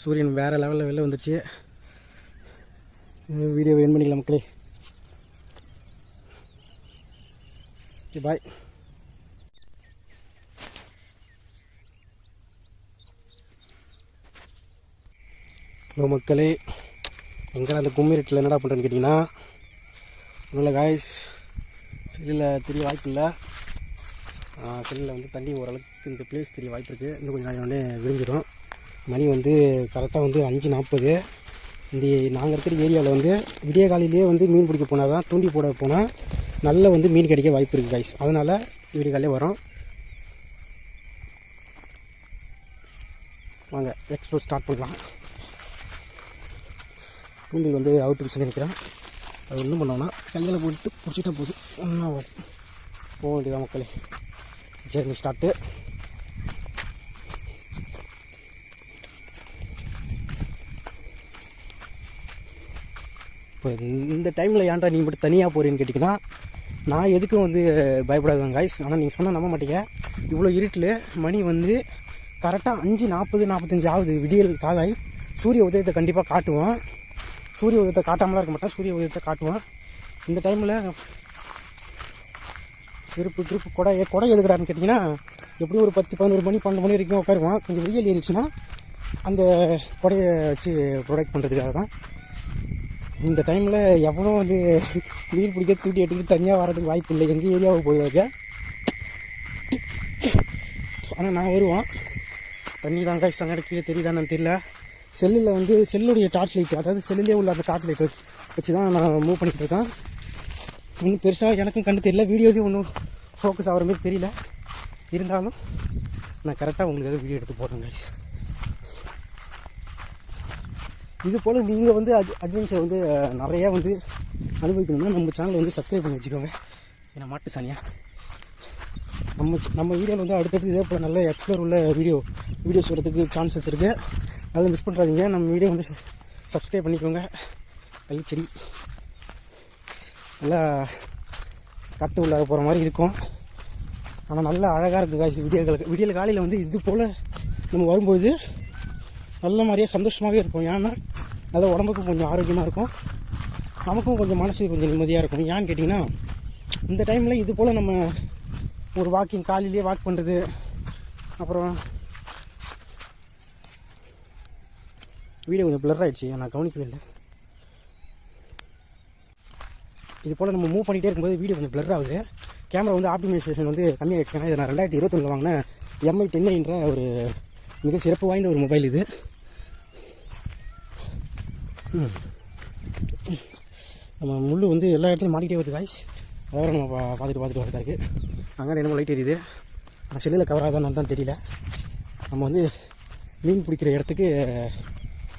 சூரியன் வேறு லெவலில் வெளில வந்துடுச்சு வீடியோ என் பண்ணிக்கலாம் மக்களே. பாய் ஹலோ மக்களே எங்கே அந்த கும்மி ரெட்டில் என்னடா பண்ணுறேன்னு கேட்டிங்கன்னா ஒன்றும் இல்லை காய்ஸ் செல்லில் தெரிய வாய்ப்பு இல்லை செல்லில் வந்து தண்ணி ஓரளவுக்கு இந்த பிளேஸ் தெரிய வாய்ப்பு இருக்குது இன்னும் கொஞ்சம் நாள் உடனே விரிஞ்சிடும். மணி வந்து கரெக்டாக வந்து அஞ்சு நாற்பது. இந்த நாங்கள் இருக்கிற ஏரியாவில் வந்து விடிய காலையிலேயே வந்து மீன் பிடிக்க போனால் தான் தூண்டி போட போனால் நல்ல வந்து மீன் கிடைக்க வாய்ப்பு இருக்குது காய்ஸ் அதனால் விடிய காலையிலே வரோம். வாங்க எக்ஸ்ப்ளோர் ஸ்டார்ட் பண்ணலாம். தூண்டில் வந்து அவுட் பிடிச்சு நினைக்கிறேன். அது ஒன்றும் பண்ணோம்னா கையில் போட்டு பிடிச்சிட்டா போகுது ஒன்றா போக வேண்டியதான் மக்களே. Journey start. இப்போ இந்த டைமில் ஏன்டா நீங்கள் மட்டும் தனியாக போகிறேன்னு கேட்டிங்கன்னா நான் எதுக்கும் வந்து பயப்படாதவங்க காய்ஸ் ஆனால் நீங்கள் சொன்னால் நம்ப மாட்டீங்க. இவ்வளோ இருட்டில் மணி வந்து கரெக்டாக அஞ்சு நாற்பது நாற்பத்தஞ்சு ஆகுது. விடியல் காலாய் சூரிய உதயத்தை கண்டிப்பாக காட்டுவோம். சூரிய உதயத்தை காட்டாமலாம் இருக்க மாட்டேன். சூரிய உதயத்தை காட்டுவோம் இந்த டைமில் செருப்பு கிருப்பு கொடை கொடை எதுக்கடான்னு கேட்டிங்கன்னா எப்படியும் ஒரு பத்து பதினோரு மணி பன்னெண்டு மணி வரைக்கும் உட்காருவோம் கொஞ்சம் வெயில் ஏறிச்சுன்னா அந்த கொடையை வச்சு ப்ரொடக்ட் பண்ணுறதுக்காக தான். இந்த டைமில் எவனும் வந்து மீன் பிடிக்க தூட்டி எடுத்துட்டு தனியாக வரதுக்கு வாய்ப்பு இல்லை. எங்கள் ஏரியாவுக்கு போயிருக்க ஆனால் நான் வருவோம் தண்ணி தான் காய்ச்சி அங்கே கீழே தெரியுதான்னு தெரியல. செல்லில் வந்து செல்லுடைய டார்ச் லைட் அதாவது செல்லுலேயே உள்ள அந்த டார்ச் லைட் வச்சு தான் நான் மூவ் பண்ணிகிட்டு இருக்கேன். ஒன்றும் பெருசாக எனக்கும் கண்டு தெரியல வீடியோலையும் ஒன்றும் ஃபோக்கஸ் ஆகிற மாதிரி தெரியல. இருந்தாலும் நான் கரெக்டாக உங்களுக்கு வீடியோ எடுத்து போடுறேன் கைஸ் இது போல் நீங்கள் வந்து அது அட்வென்ச்சர் வந்து நிறையா வந்து அனுபவிக்கணும்னா நம்ம சேனலை வந்து சப்ஸ்கிரைப் பண்ணி வச்சுக்கோங்க. ஏன்னா மாட்டு சாணியா. நம்ம நம்ம வீடியோவில் வந்து அடுத்தடுத்து இதே போல் நல்ல எக்ஸ்ப்ளோர் உள்ள வீடியோ வீடியோஸ் வரதுக்கு சான்சஸ் இருக்குது அதெல்லாம் மிஸ் பண்ணுறாதீங்க நம்ம வீடியோ வந்து சப்ஸ்கிரைப் பண்ணிக்கோங்க. கள்ளிச்செடி நல்லா காட்டு உள்ளாக போகிற மாதிரி இருக்கும். ஆனால் நல்லா அழகாக இருக்கும் காய்ச்சி விடியல் விடியல் காலையில் வந்து இது போல் நம்ம வரும்போது நல்ல மாதிரியே சந்தோஷமாகவே இருக்கும் ஏன்னா நல்ல உடம்புக்கும் கொஞ்சம் ஆரோக்கியமாக இருக்கும். நமக்கும் கொஞ்சம் மனசு கொஞ்சம் நிம்மதியாக இருக்கும். ஏன்னு கேட்டிங்கன்னா இந்த டைமில் இது போல் நம்ம ஒரு வாக்கிங் காலையிலேயே வாக் பண்ணுறது அப்புறம் வீடியோ கொஞ்சம் பிளர் ஆகிடுச்சு நான் கவனிக்கவே இல்லை. இது போல் நம்ம மூவ் பண்ணிகிட்டே இருக்கும்போது வீடியோ கொஞ்சம் பிளர் ஆகுது. கேமரா வந்து ஆப்டிமைசேஷன் வந்து கம்மியாகிடுச்சு ஏன்னா இதை நான் ரெண்டாயிரத்தி இருபத்தொன்னில் வாங்கின எம்ஐ டென்ஐன்ற ஒரு மிக சிறப்பு வாய்ந்த ஒரு மொபைல் இது. நம்ம முள் வந்து எல்லா இடத்துலையும் மாட்டிகிட்டே வருது காய்ஸ் அதோட நம்ம பா பார்த்துட்டு பார்த்துட்டு வரதா இருக்குது அங்கே என்னமோ லைட் எரியுது. ஆனால் செல்லில் கவர் ஆகுதான்னு தான் தெரியல. நம்ம வந்து மீன் பிடிக்கிற இடத்துக்கு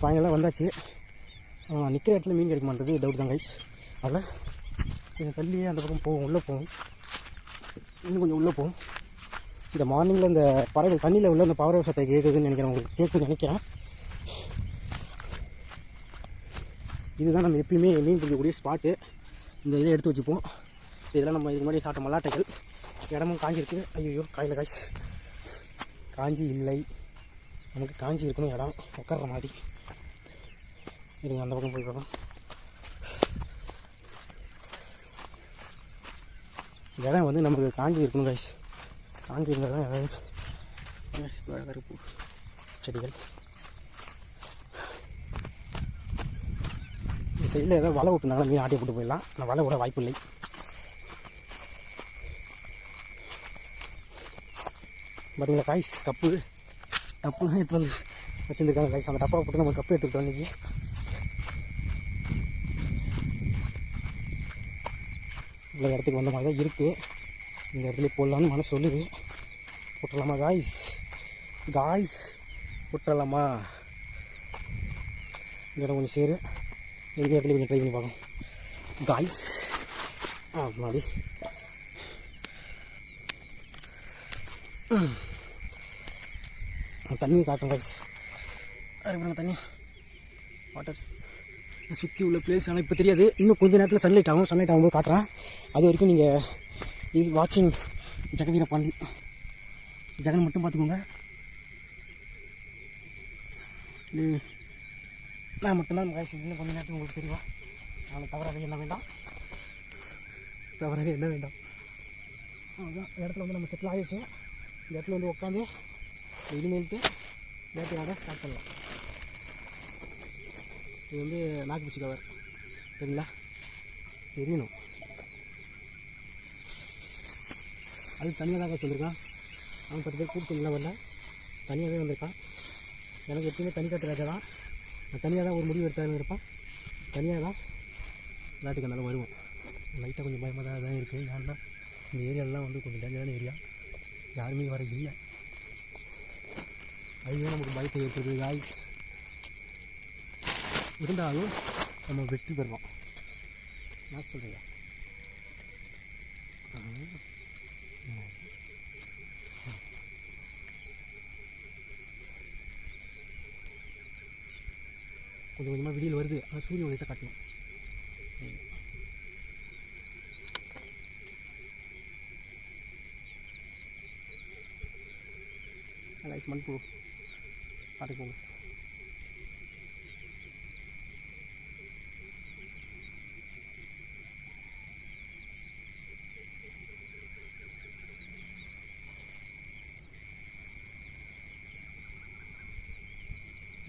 ஃபைனலாக வந்தாச்சு. நிற்கிற இடத்துல மீன் கிடைக்க மாட்டேது டவுட் தான் கைஸ் அதில் கொஞ்சம் தள்ளியே அந்த பக்கம் போவோம் உள்ளே போவோம். இன்னும் கொஞ்சம் உள்ளே போவோம். இந்த மார்னிங்கில் இந்த பறவைகள் தண்ணியில் உள்ள அந்த பறவை சட்டை கேட்குதுன்னு நினைக்கிறேன் உங்களுக்கு கேட்குன்னு நினைக்கிறேன். இதுதான் நம்ம எப்பயுமே மீன் பிடிக்கக்கூடிய ஸ்பாட்டு இந்த இதை எடுத்து வச்சுப்போம். இதெல்லாம் நம்ம இதுக்கு முன்னாடி சாப்பிட்ட மல்லாட்டைகள். இடமும் காஞ்சிருக்கு. ஐயோ காயில் காய்ஸ் காஞ்சி இல்லை. நமக்கு காஞ்சி இருக்கணும் இடம். உட்கார்ற மாதிரி. இருங்க அந்த பக்கம் போய் பார்ப்போம். இடம் வந்து நமக்கு காஞ்சி இருக்கணும் கைஸ் காஞ்சி இருந்தால் தான் அழகாக இருக்கும் செடிகள். இந்த சைடில் ஏதோ வலை விட்டுனால மீன் ஆட்டி போட்டு போயிடலாம். ஆனால் வலை விட வாய்ப்பு இல்லை. பார்த்தீங்களா காய்ஸ் கப்பு. கப்பு தான் எடுத்து வந்து வச்சுருந்துருக்காங்க காய்ஸ் அந்த டப்பாவை போட்டு நம்ம கப்பு எடுத்துக்கிட்டோம் இன்றைக்கி இவ்வளோ இடத்துக்கு வந்த மாதிரி தான் இருக்குது இந்த இடத்துல போடலான்னு மனசு சொல்லுது. போட்டுடலாமா காய்ஸ் காய்ஸ் போட்டுடலாமா? இந்த இடம் கொஞ்சம் சேரு. இந்த இடத்துல கொஞ்சம் ட்ரை பண்ணி பார்க்கணும். காய்ஸ் ஆ மாதிரி தண்ணியை காட்டுறேன் காய்ஸ் அதுக்கு தண்ணி. வாட்டர்ஸ் சுற்றி உள்ள பிளேஸ் ஆனால் இப்போ தெரியாது. இன்னும் கொஞ்ச நேரத்தில் சன்லைட் ஆகும். சன்லைட் ஆகும்போது காட்டுறேன். அது வரைக்கும் நீங்கள் இஸ் வாட்சிங் ஜெகவீர பாண்டி. ஜெகன் மட்டும் பார்த்துக்கோங்க. நான் மட்டும்தான் காய்ச்சி இன்னும் கொஞ்சம் நேரத்துக்கு உங்களுக்கு தெரியும். நான் தவறாக என்ன வேண்டாம். தவறாக என்ன வேண்டாம். அதுதான் இடத்துல வந்து நம்ம செட்டில் ஆகிடுச்சு இந்த இடத்துல வந்து உட்காந்து இனிமேல்ட்டு வேட்டையாட ஸ்டார்ட் பண்ணலாம். இது வந்து நாக்குப்பூச்சி கவர் சரிங்களா? தெரியணும். அது தனியாக தான் சொல்லியிருக்கான் அவன் பத்து பேர் கூப்பிட்டு நல்லா வரல. தனியாகவே வந்திருக்கான். எனக்கு எப்பயுமே தனி கட்டு ராஜா தான். நான் தனியாக தான் ஒரு முடிவு எடுத்தாலும் இருப்பான். தனியாக தான் விளையாட்டுக்கு அதனால் வருவோம் லைட்டாக கொஞ்சம் பயமாக தான் தான் இருக்குது ஏன்னா இந்த ஏரியாலலாம் வந்து கொஞ்சம் டேஞ்சரான ஏரியா யாருமே வர இல்லை. அதுதான் நமக்கு பயத்தை ஏற்படுது காய்ஸ் இருந்தாலும் நம்ம வெற்றி பெறுவோம் நான் சொல்கிறீங்க கொஞ்சம் கொஞ்சமாக வெளியில் வருது. ஆனால் சூரிய உதயத்தை காட்டணும். ரைஸ் மண் போ. பார்த்துக்கோங்க.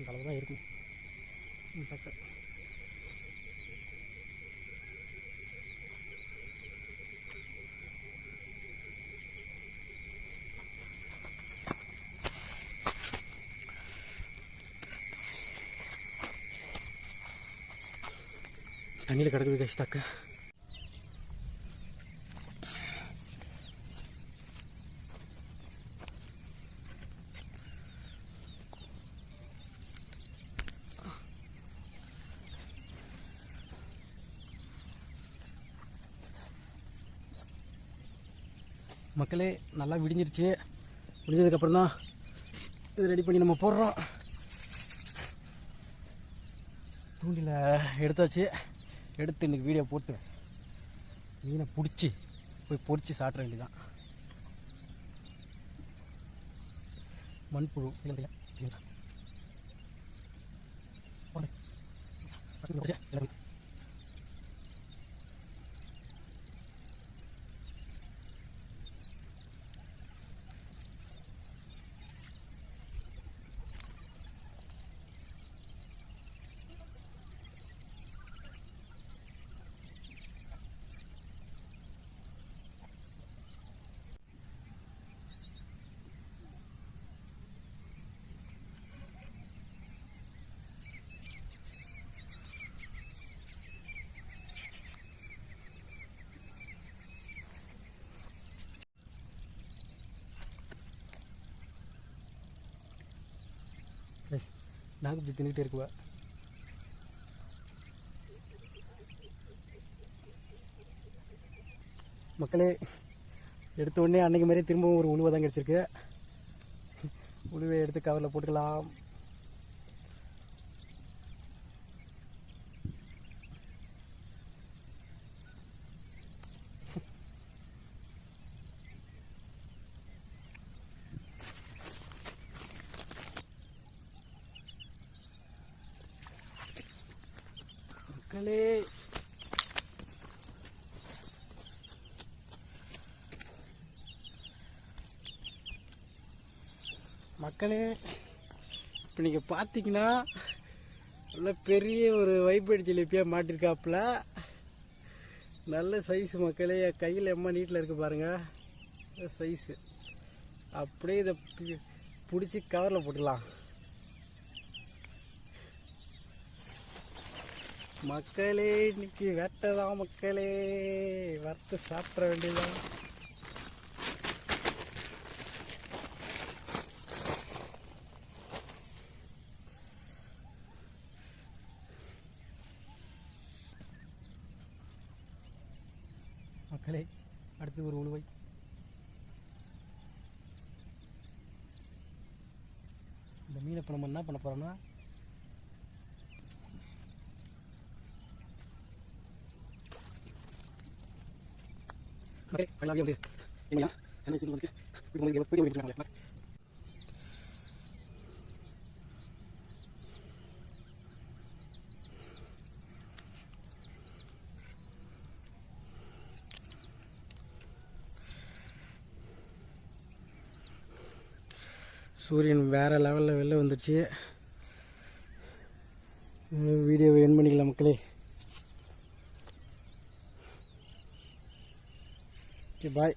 இந்த அளவு தான் இருக்கும். ம், தக்க தண்ணியில் கிடக்குது கைஸ் தக்க. மக்களே நல்லா விடிஞ்சிருச்சு. விடிஞ்சதுக்கப்புறம் தான் இது ரெடி பண்ணி நம்ம போடுறோம். தூண்டில எடுத்தாச்சு. எடுத்து இன்னைக்கு வீடியோ போட்டு மீனை பிடிச்சி போய் பொறிச்சு சாப்பிட வேண்டியதான் மண்புழு இல்லை இல்லைங்க. நாகப்பூச்சி பசங்க தின்னுக்கிட்டே இருக்குவா? மக்களே எடுத்த உடனே அன்றைக்கி மாதிரியே திரும்பவும் ஒரு உழுவை தான் கிடச்சிருக்கு. உழுவை எடுத்து கவரில் போட்டுக்கலாம். மக்களே மக்களே இப்போ நீங்கள் பார்த்தீங்கன்னா நல்ல பெரிய ஒரு வைப்படி ஜிலேபியாக மாட்டிருக்காப்புல. நல்ல சைஸ் மக்களே என் கையில் எம்மா நீட்டில் இருக்கு பாருங்கள் சைஸு அப்படியே இதை பிடிச்சி கவரில் போட்டுக்கலாம் மக்களே இன்னைக்கு வெட்டதான் மக்களே? வறுத்து சாப்பிட வேண்டியதான் மக்களே அடுத்து ஒரு உழுவை இந்த மீனை இப்போ நம்ம என்ன பண்ண போகிறோம்னா எல்லாமே வந்து எங்களா சென்னை சிட்டி வந்து வீடு வந்து சூரியன் வேறு லெவலில் வெளில வந்துடுச்சு. வீடியோவை என் பண்ணிக்கலாம் மக்களே. Okay bye